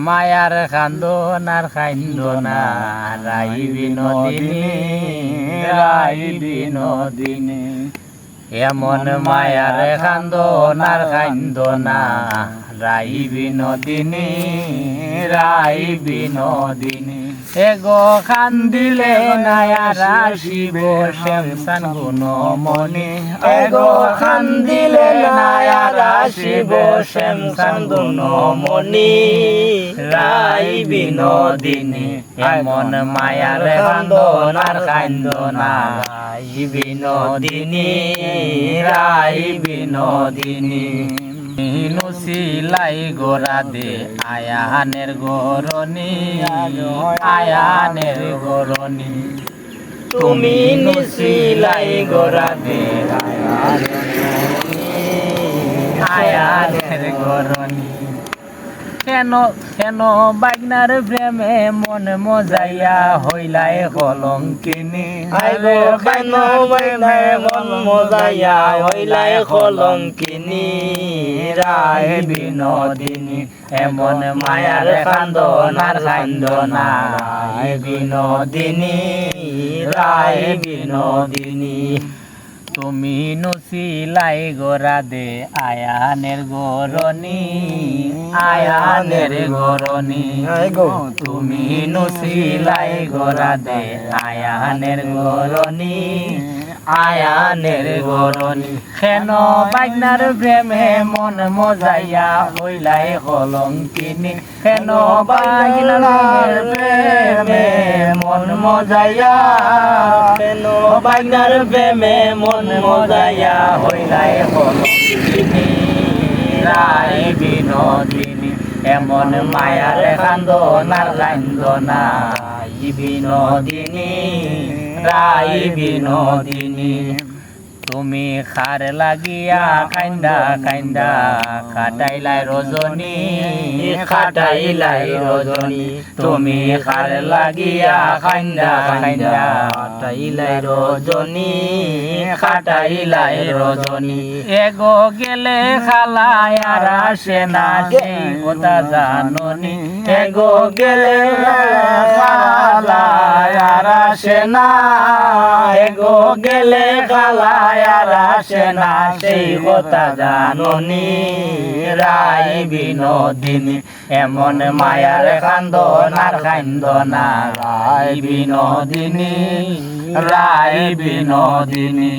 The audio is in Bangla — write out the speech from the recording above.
মায়ার খান্দন আর খাইন্দনা রাইবি নদিনী রাইবি বিনোদিনী এমন মায়ার আর খাইন্দনা রাই বিনোদিনী রাই বিনোদিনী এগো খান্দিলে নায়ারা শিব শ্যামসান গুণ মনি এগো খান্দিলে নায়ারা শিব শ্যামসান গুণ মনি রাই বিনোদিনী এমন মায়ার আর কান্দনা। রাই বিনোদিনী রাই বিনোদিনী। ইনু সিলাই গোরা দে আয়ানের গরনি আয়ানের গরনি তুমি নুসিলাই গোরা দে আয়ানের গরনি কেন কেন বাগনার প্রেমে মন মজাইয়া হইলাই কলঙ্কিনী? আইগো কেন মন মজাইয়া হইলাই কলঙ্কিনী? রায় বিনোদিনী এমন মায়ার কান্দন। আর কান্দনা বিনোদিনী রায় বিনোদিনী। তুমি নুসিলাই গোরা দে আয়ানের গরনি আয়ানের গরনি আইগো তুমি নুসিলাই গোরা দে আয়ানের গরনি আয়ানের গরনি কেন বাগনার প্রেমে মন মজাইয়া হইলাই কলঙ্কিনী। কেন বাগনার প্রেমে মন মজাইয়া কেন বাইনার প্রেমে মন মজাইয়া হইলাই কলঙ্কিনী রায় বিনোদিনী। এমন মায়ার কান্দনার কান্দনা বিনোদিনী রাই বিনোদিনী। তুমি খার লাগিয়া কান্দা কান্দা কাটাইলাই রজনী কাটাইলাই রজনী। তুমি খার লাগিয়া কান্দা কান্দা কাটাইলাই রজনী কাটাইলাই রজনী। এগো গেলে খালাই আর আসে না সেই কথা জাননি। এগো গেলে আর আসে না, এগো গেলে খালাই আর আসে না। সেই কথা জাননি রাই বিনোদিনী। এমন মায়ার কান্দন আর কান্দনা রাই বিনোদিনী রাই বিনোদিনী।